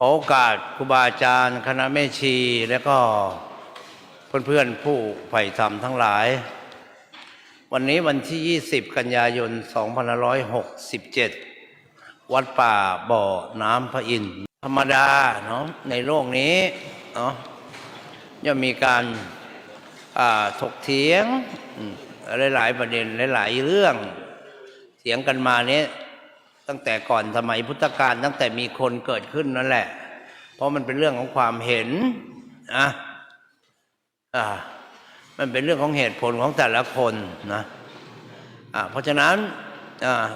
ขอโอกาสครูบาอาจารย์คณะแม่ชี และก็เพื่อนๆผู้ใฝ่ธรรมทั้งหลาย วันนี้วันที่ 20 กันยายน 2567 วัดป่าบ่อน้ำพระอินทร์ธรรมดาเนาะในโลกนี้เนาะย่อมมีการถกเถียงหลายๆประเด็นหลาย ๆ เรื่องเถียงกันมาเนี้ย ตั้งแต่ก่อนสมัยพุทธกาลตั้งแต่มีคนเกิดขึ้นนั่นแหละ เพราะมันเป็นเรื่องของความเห็นนะอ่ามันเป็นเรื่องของเหตุผลของแต่ละคนนะอ่าเพราะฉะนั้นอ่า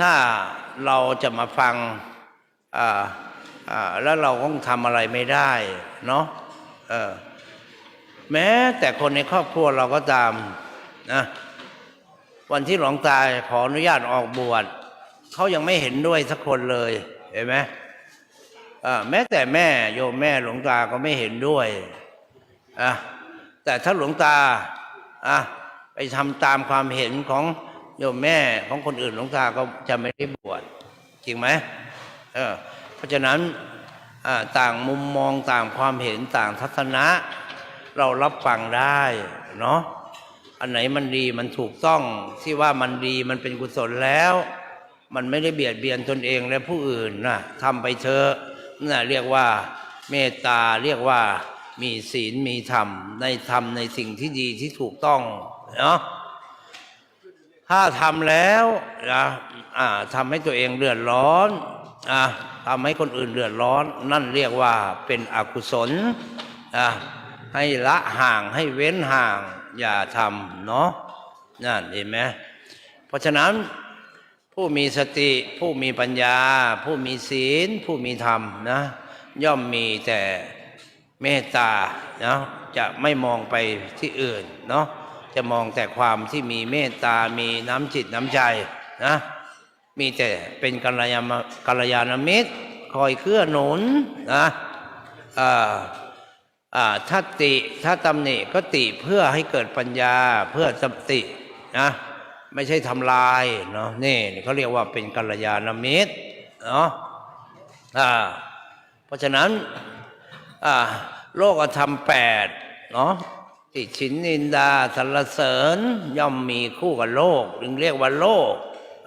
ถ้าเราจะมาฟังอ่าอ่าแล้วเราก็ทำอะไรไม่ได้เนาะเออแม้แต่คนในครอบครัวเราก็ตามนะวันที่หลวงตาขออนุญาตออกบวช เขายังไม่เห็นด้วยสักคนเลยเห็นไหมแม้แต่แม่โยมแม่หลวงตาก็ไม่เห็นด้วยอะแต่ถ้าหลวงตาอะไปทำตามความเห็นของโยมแม่ของคนอื่นหลวงตาก็จะไม่ได้บวชจริงไหมเออเพราะฉะนั้นต่างมุมมองต่างความเห็นต่างทัศนะ เรารับฟังได้เนาะอันไหนมันดีมันถูกต้องที่ว่ามันดีมันเป็นกุศลแล้ว มันไม่ได้เบียดเบียนตนเองและผู้อื่นนะทำไปเถอะน่ะเรียกว่าเมตตาเรียกว่ามีศีลมีธรรมในธรรมในสิ่งที่ดีที่ถูกต้องเนาะถ้าทำแล้วนะอ่าทำให้ตัวเองเดือดร้อนอ่าทำให้คนอื่นเดือดร้อน นั่นเรียกว่าเป็นอกุศลอ่าให้ละห่างให้เว้นห่างอย่าทำเนาะนั่นเห็นไหมเพราะฉะนั้น ผู้มีสติ ผู้มีปัญญา ผู้มีศีล ผู้มีธรรมนะ ย่อมมีแต่เมตตาเนาะจะไม่มองไปที่อื่นเนาะจะมองแต่ความที่มีเมตตา มีน้ำจิตน้ำใจนะมีแต่เป็นกัลยาณกัลยาณมิตร คอยเกื้อหนุนนะอ่าอ่าถ้าติถ้าตำหนิก็ติเพื่อให้เกิดปัญญาเพื่อสตินะ ไม่ใช่ทำลายเนาะนี่เขาเรียกว่าเป็นกัลยาณมิตรเนาะอ่าเพราะฉะนั้นอ่าโลกธรรมแปดเนาะติชินนินดาสรรเสริญย่อมมีคู่กับโลกจึงเรียกว่าโลก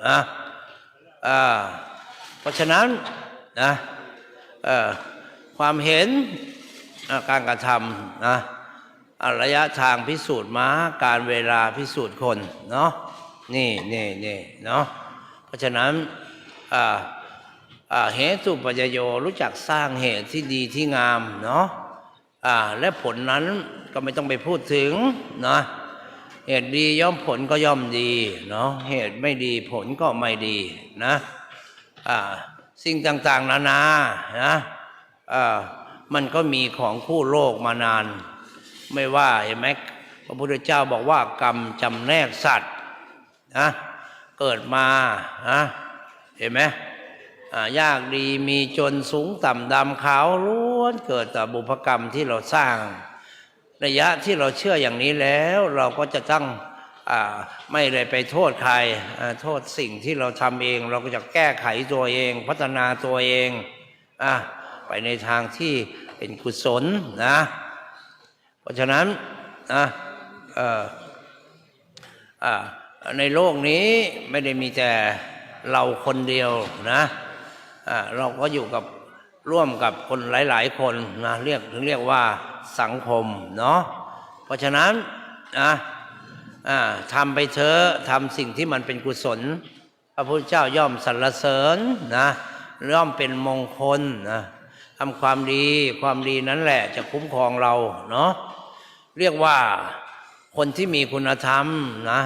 อะอ่าเพราะฉะนั้นนะเอ่อความเห็นการกระทำนะระยะทางพิสูจน์ม้าการเวลาพิสูจน์คนเนาะ นี่นี่นี่เนาะเพราะฉะนั้นเหตุปัจจโยรู้จักสร้างเหตุที่ดีที่งามเนาะและผลนั้นก็ไม่ต้องไปพูดถึงนะเหตุดีย่อมผลก็ย่อมดีเนาะเหตุไม่ดีผลก็ไม่ดีนะสิ่งต่างๆนานานะมันก็มีของคู่โลกมานาน ไม่ว่าเห็นไหมพระพุทธเจ้าบอกว่ากรรมจำแนกสัตว์ นะเกิดมานะเห็นไหมยากดีมีจนสูงต่ำดำขาวล้วนเกิดแต่บุพกรรมที่เราสร้างระยะที่เราเชื่ออย่างนี้แล้วเราก็จะต้องอไม่เลยไปโทษใครโทษสิ่งที่เราทำเอง เราก็จะแก้ไขตัวเอง พัฒนาตัวเองอไปในทางที่เป็นกุศลนะ เพราะฉะนั้นนะอ่า ในโลกนี้ไม่ได้มีแต่เราคนเดียวนะเราก็อยู่กับร่วมกับคนหลาย ๆ คนนะเรียกถึงเรียกว่าสังคมเนาะเพราะฉะนั้นนะทำไปเถอะทำสิ่งที่มันเป็นกุศล พระพุทธเจ้าย่อมสรรเสริญนะย่อมเป็นมงคลนะทำความดีความดีนั้นแหละจะคุ้มครองเราเนาะเรียกว่าคนที่มีคุณธรรมนะ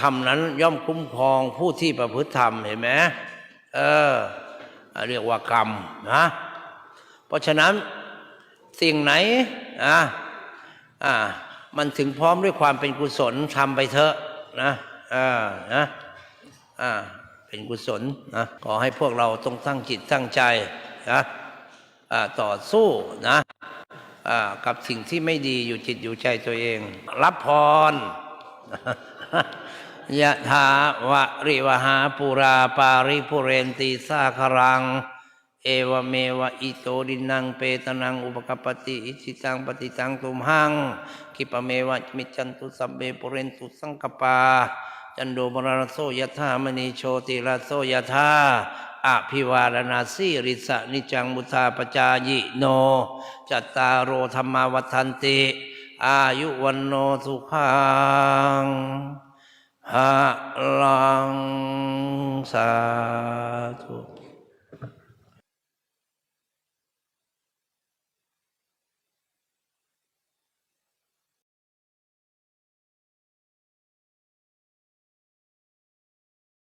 ธรรมนั้นย่อมคุ้มครองผู้ที่ประพฤติธรรมเห็นไหมเออเรียกว่ากรรมนะเพราะฉะนั้นสิ่งไหนอ่าอ่ามันถึงพร้อมด้วยความเป็นกุศลทำไปเถอะนะอ่านะอ่าเป็นกุศลนะขอให้พวกเราต้องตั้งจิตตั้งใจนะอ่าต่อสู้นะอ่ากับสิ่งที่ไม่ดีอยู่จิตอยู่ใจตัวเอง รับพร ยะถาวะริวหาปุราปาริปุเรนตีสาครัง เอวเมวะอิโตดินังเปตนังอุปกปปติอิจิตังปฏิตังตุมหังคิปเมวะมิจันตุสัพเบปุเรนตุสังกปา จันโดมรณโสยะถามณีโชติระโสยะถาอภิวาลนาสีริสะนิจังมุทาปจายิโน จัตตารโอธรรมาวัฏันติ อายุวันโนสุขังหะลังสาธุ